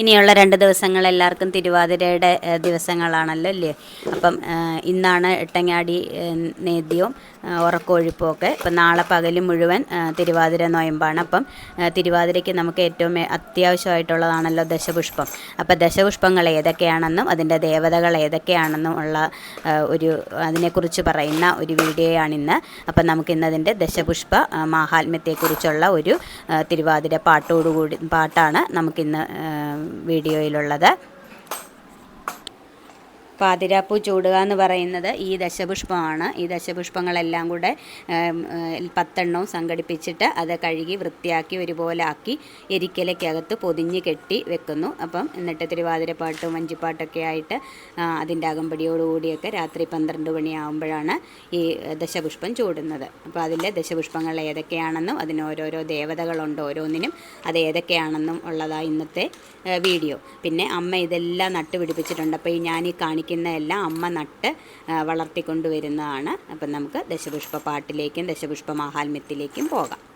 ഇനിയുള്ള രണ്ട് ദിവസങ്ങൾ എല്ലാവർക്കും തിരുവാതിരയുടെ ദിവസങ്ങളാണല്ലോ അല്ലേ? അപ്പം ഇന്നാണ് എട്ടങ്ങാടി നേദ്യവും ഉറക്കൊഴിപ്പും ഒക്കെ. അപ്പം നാളെ പകലും മുഴുവൻ തിരുവാതിര നോയമ്പാണ്. അപ്പം തിരുവാതിരയ്ക്ക് നമുക്ക് ഏറ്റവും അത്യാവശ്യമായിട്ടുള്ളതാണല്ലോ ദശപുഷ്പം. അപ്പം ദശപുഷ്പങ്ങൾ ഏതൊക്കെയാണെന്നും അതിന്റെ ദേവതകൾ ഏതൊക്കെയാണെന്നും ഉള്ള ഒരു അതിനെക്കുറിച്ച് പറയുന്ന ഒരു വീഡിയോയാണിന്ന്. അപ്പം നമുക്ക് ഇന്നതിന്റെ ദശപുഷ്പ മാഹാത്മ്യത്തെക്കുറിച്ചുള്ള ഒരു തിരുവാതിര പാട്ടോടുകൂടി പാട്ടാണ് നമുക്കിന്ന് വീഡിയോയിലുള്ളത് പാതിരാപ്പൂ ചൂടുക എന്ന് പറയുന്നത് ഈ ദശപുഷ്പമാണ്. ഈ ദശപുഷ്പങ്ങളെല്ലാം കൂടെ പത്തെണ്ണവും സംഘടിപ്പിച്ചിട്ട് അത് കഴുകി വൃത്തിയാക്കി ഒരുപോലെ ആക്കി എരിക്കലയ്ക്കകത്ത് പൊതിഞ്ഞ് കെട്ടി വെക്കുന്നു. അപ്പം എന്നിട്ട് തിരുവാതിരപ്പാട്ടും വഞ്ചിപ്പാട്ടൊക്കെ ആയിട്ട് അതിന്റെ അകമ്പടിയോടുകൂടിയൊക്കെ രാത്രി പന്ത്രണ്ട് മണിയാകുമ്പോഴാണ് ഈ ദശപുഷ്പം ചൂടുന്നത്. അപ്പോൾ അതിലെ ദശപുഷ്പങ്ങൾ ഏതൊക്കെയാണെന്നും അതിന് ഓരോരോ ദേവതകളുണ്ട് ഓരോന്നിനും അത് ഏതൊക്കെയാണെന്നും ഉള്ളതാണ് ഇന്നത്തെ വീഡിയോ. പിന്നെ അമ്മ ഇതെല്ലാം നട്ടുപിടിപ്പിച്ചിട്ടുണ്ട്. അപ്പോൾ ഈ ഞാൻ ഈ കാണിക്കുന്ന എല്ലാം അമ്മ നട്ട് വളർത്തിക്കൊണ്ടുവരുന്നതാണ്. അപ്പം നമുക്ക് ദശപുഷ്പ പാട്ടിലേക്കും ദശപുഷ്പ മാഹാത്മ്യത്തിലേക്കും പോകാം.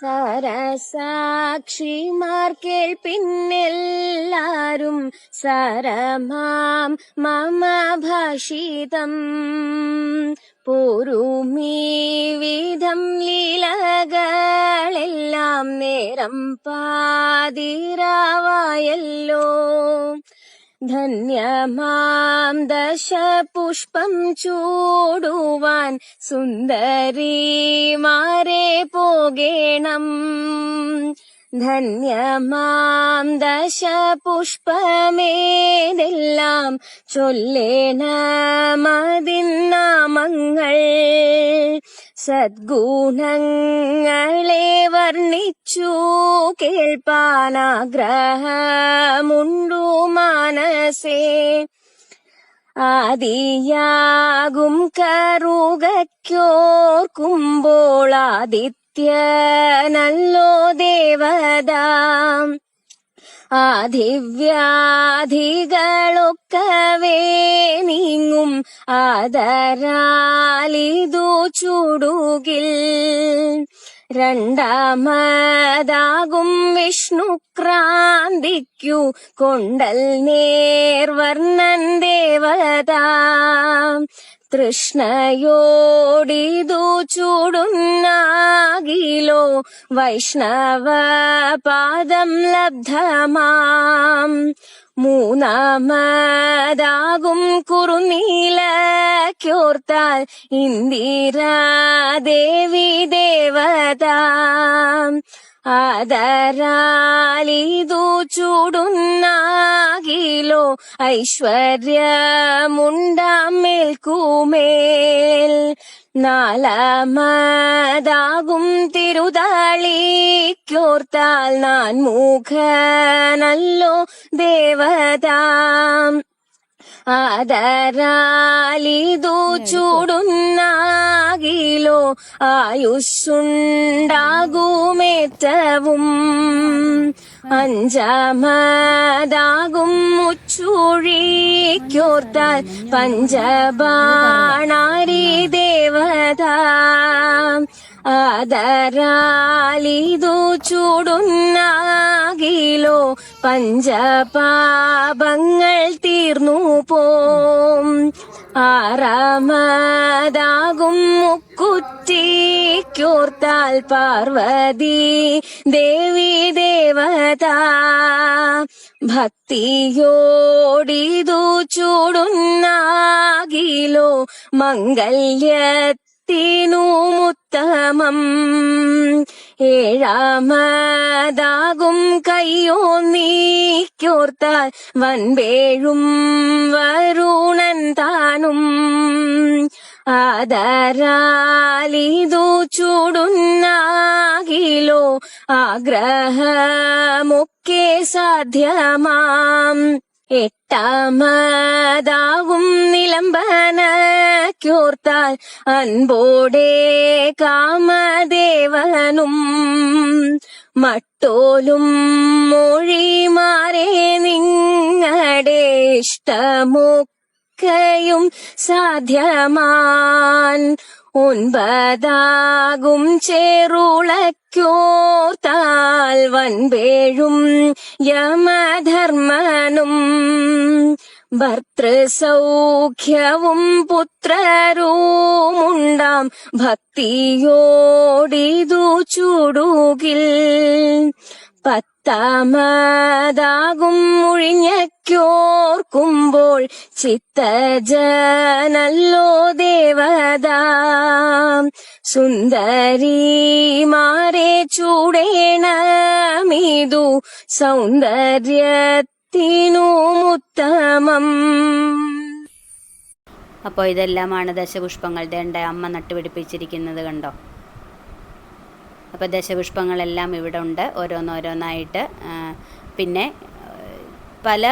സരസാക്ഷിമാർ കേൾപ്പിന്നെല്ലാരും സരമാം മമ ഭാഷിതം പൂരുമീ വിധം ലീലകളെല്ലാം നേരം പാതിരാവായല്ലോ. ധന്യമാം ദശപുഷ്പം ചൂടുവാൻ സുന്ദരിമാരെ പോകേണം. ധന്യമാം ദശപുഷ്പമേതെല്ലാം ചൊല്ലേണമതിന്നാമങ്ങൾ സദ്ഗുണങ്ങളെ വർണിച്ചു കേൾപ്പാനാഗ്രഹമുണ്ടു മാനസേ. ആദിയാകും കറുകയ്ക്കോർക്കുമ്പോൾ ആദിത്യനല്ലോ ദേവതാം. ആദിവ്യാധികളൊക്കവേ നീങ്ങും ആദരാലിതു ചൂടുകിൽ. രണ്ടാമതാകും വിഷ്ണുക്രാന്തിക്കു കൊണ്ടൽ നേർവർണൻ ദേവതാ. തൃഷ്ണയോടിതു ചൂടുന്നാകിലോ വൈഷ്ണവ പാദം ലബ്ധമാം. മൂന്നാമതാകും കുറുനീലക്കോർത്താൽ ഇന്ദിരാദേവി ദേവത. ആദരാലിതു ചൂടുന്നാകിലോ ഐശ്വര്യമുണ്ടാമേൽക്കുമേൽ നാലാമതാകും തിരുതാളിക്കോർത്താൽ നാൻ മുഖനല്ലോ ദേവതാം. ആദരാലിതു ചൂടുന്നാകിലോ ആയുഷുണ്ടാകുമേറ്റവും അഞ്ചാമതാകും മുച്ചൂഴിക്കോർത്താൽ പഞ്ചബാണാരി ദേവത ആദരാലിതു ചൂടുന്നാകിലോ പഞ്ചപാപങ്ങൾ തീർന്നു പോം. ആറാമതാകും മുക്കുറ്റിക്കോർത്താൽ പാർവതി ദേവി ദേവത. ഭക്തിയോടിതു ചൂടുന്നാകിലോ മംഗല്യത്തിനുമുത്തമം ഏഴാമതാകും കയ്യോ നീക്കോർത്താൽ വൻപേഴും വരുണൻ താനും. ആദരാലിതു ചൂടുന്നാകിലോ ആഗ്രഹമൊക്കെ സാധ്യമാം. എട്ടാമതാവും നിലമ്പന ക്യോർത്താൽ അൻപോടെ കാമദേവനും മട്ടോലും മൊഴിമാരെ നിങ്ങളുടെ ഇഷ്ടമൊക്കെയും സാധ്യമാൻ ഒൻപതാകും ചേറുളയ്ക്കോർത്താൽ വൻപേഴും യമധർമ്മനും. ഭർത്തൃസൗഖ്യവും പുത്രരൂമുണ്ടാം ഭക്തിയോടിതു ചൂടുകിൽ. പത്താമതാകും മുഴിഞ്ഞോർക്കുമ്പോൾ ചിത്തജനല്ലോ ദേവത. സുന്ദരിമാരെ ചൂടേണമിതു സൗന്ദര്യത്തിനുമുത്തമം. അപ്പോൾ ഇതെല്ലാമാണ് ദശപുഷ്പങ്ങൾ ദേണ്ട അമ്മ നട്ടുപിടിപ്പിച്ചിരിക്കുന്നത് കണ്ടോ? അപ്പോൾ ദശപുഷ്പങ്ങളെല്ലാം ഇവിടെ ഉണ്ട് ഓരോന്നോരോന്നായിട്ട്. പിന്നെ പല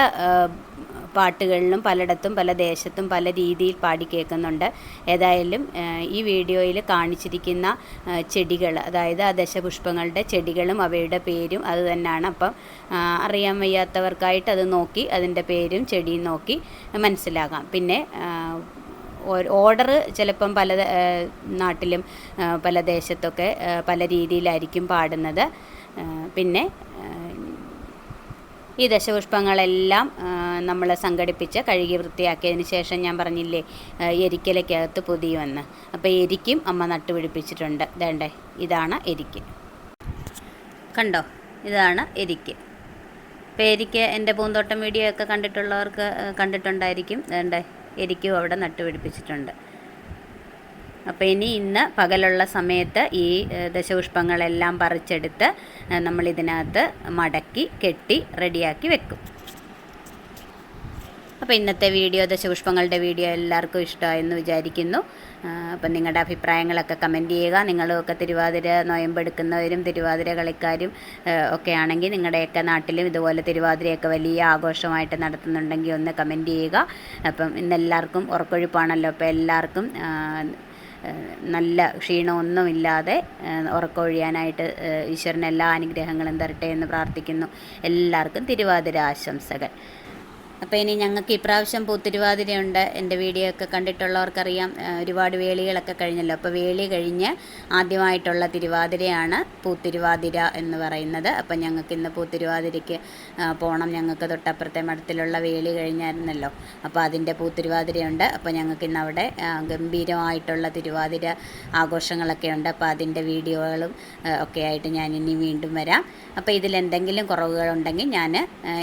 പാട്ടുകളിലും പലയിടത്തും പല ദേശത്തും പല രീതിയിൽ പാടി കേൾക്കുന്നുണ്ട്. ഏതായാലും ഈ വീഡിയോയിൽ കാണിച്ചിരിക്കുന്ന ചെടികൾ അതായത് ആ ദശപുഷ്പങ്ങളുടെ ചെടികളും അവയുടെ പേരും അത് തന്നെയാണ്. അപ്പം അറിയാൻ വയ്യാത്തവർക്കായിട്ട് അത് നോക്കി അതിന്റെ പേരും ചെടിയും നോക്കി മനസ്സിലാകാം. പിന്നെ ഓർഡർ ചിലപ്പം പല നാട്ടിലും പല ദേശത്തൊക്കെ പല രീതിയിലായിരിക്കും പാടുന്നത്. പിന്നെ ഈ ദശപുഷ്പങ്ങളെല്ലാം നമ്മൾ സംഘടിപ്പിച്ച് കഴുകി വൃത്തിയാക്കിയതിന് ശേഷം ഞാൻ പറഞ്ഞില്ലേ എരിക്കലക്കകത്ത് പൊതിയുമെന്ന്. അപ്പോൾ എരിക്കും അമ്മ നട്ടുപിടിപ്പിച്ചിട്ടുണ്ട്. വേണ്ടേ ഇതാണ് എരിക്ക്. കണ്ടോ? ഇതാണ് എരിക്ക്. ഇപ്പോൾ എരിക്ക് എന്റെ പൂന്തോട്ടം വീഡിയോ ഒക്കെ കണ്ടിട്ടുള്ളവർക്ക് കണ്ടിട്ടുണ്ടായിരിക്കും. വേണ്ടേ എരിക്കും അവിടെ നട്ടുപിടിപ്പിച്ചിട്ടുണ്ട്. അപ്പോൾ ഇനി ഇന്ന് പകലുള്ള സമയത്ത് ഈ ദശപുഷ്പങ്ങളെല്ലാം പറിച്ചെടുത്ത് നമ്മളിതിനകത്ത് മടക്കി കെട്ടി റെഡിയാക്കി വെക്കും. അപ്പോൾ ഇന്നത്തെ വീഡിയോ ദശപുഷ്പങ്ങളുടെ വീഡിയോ എല്ലാവർക്കും ഇഷ്ടമായെന്ന് വിചാരിക്കുന്നു. അപ്പം നിങ്ങളുടെ അഭിപ്രായങ്ങളൊക്കെ കമന്റ് ചെയ്യുക. നിങ്ങളുമൊക്കെ തിരുവാതിര നോയമ്പെടുക്കുന്നവരും തിരുവാതിര കളിക്കാരും ഒക്കെ ആണെങ്കിൽ നിങ്ങളുടെയൊക്കെ നാട്ടിലും ഇതുപോലെ തിരുവാതിരയൊക്കെ വലിയ ആഘോഷമായിട്ട് നടത്തുന്നുണ്ടെങ്കിൽ ഒന്ന് കമന്റ് ചെയ്യുക. അപ്പം ഇന്നെല്ലാവർക്കും ഉറക്കൊഴുപ്പാണല്ലോ. അപ്പോൾ എല്ലാവർക്കും നല്ല ക്ഷീണമൊന്നുമില്ലാതെ ഉറക്കമൊഴിയാനായിട്ട് ഈശ്വരൻ എല്ലാ അനുഗ്രഹങ്ങളും തരട്ടെ എന്ന് പ്രാർത്ഥിക്കുന്നു. എല്ലാവർക്കും തിരുവാതിര ആശംസകൾ അപ്പോൾ ഇനി ഞങ്ങൾക്ക് ഇപ്രാവശ്യം പൂത്തിരുവാതിരയുണ്ട്. എന്റെ വീഡിയോ ഒക്കെ കണ്ടിട്ടുള്ളവർക്കറിയാം. ഒരുപാട് വേളികളൊക്കെ കഴിഞ്ഞല്ലോ. അപ്പോൾ വേളി കഴിഞ്ഞ് ആദ്യമായിട്ടുള്ള തിരുവാതിരയാണ് പൂത്തിരുവാതിര എന്ന് പറയുന്നത്. അപ്പം ഞങ്ങൾക്ക് ഇന്ന് പൂത്തിരുവാതിരയ്ക്ക് പോകണം ഞങ്ങൾക്ക് തൊട്ടപ്പുറത്തെ മഠത്തിലുള്ള വേളി കഴിഞ്ഞായിരുന്നല്ലോ. അപ്പോൾ അതിന്റെ പൂത്തിരുവാതിരയുണ്ട്. അപ്പോൾ ഞങ്ങൾക്ക് ഇന്ന് അവിടെ ഗംഭീരമായിട്ടുള്ള തിരുവാതിര ആഘോഷങ്ങളൊക്കെ ഉണ്ട്. അപ്പോൾ അതിന്റെ വീഡിയോകളും ഒക്കെ ആയിട്ട് ഞാൻ ഇനി വീണ്ടും വരാം. അപ്പോൾ ഇതിലെന്തെങ്കിലും കുറവുകളുണ്ടെങ്കിൽ ഞാൻ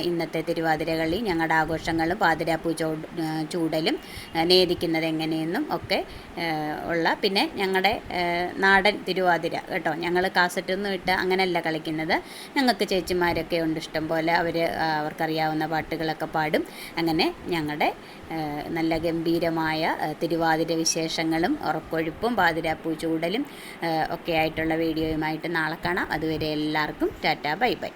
ഇന്നത്തെ തിരുവാതിര കളി ഞങ്ങളുടെ ആഘോഷങ്ങളും പാതിരാപ്പൂ ആ, ചൂടലും നേദിക്കുന്നത് എങ്ങനെയെന്നും ഒക്കെ ഉള്ള പിന്നെ ഞങ്ങളുടെ നാടൻ തിരുവാതിര കേട്ടോ. ഞങ്ങൾ കാസറ്റൊന്നും ഇട്ട് അങ്ങനെയല്ല കളിക്കുന്നത്. ഞങ്ങൾക്ക് ചേച്ചിമാരൊക്കെ ഉണ്ട് ഇഷ്ടം പോലെ. അവർ അവർക്കറിയാവുന്ന പാട്ടുകളൊക്കെ പാടും. അങ്ങനെ ഞങ്ങളുടെ നല്ല ഗംഭീരമായ തിരുവാതിര വിശേഷങ്ങളും ഉറക്കൊഴുപ്പും പാതിരാപ്പൂ ചൂടലും ഒക്കെ ആയിട്ടുള്ള വീഡിയോയുമായിട്ട് നാളെ കാണാം. അതുവരെ എല്ലാവർക്കും ടാറ്റാ ബൈ ബൈ.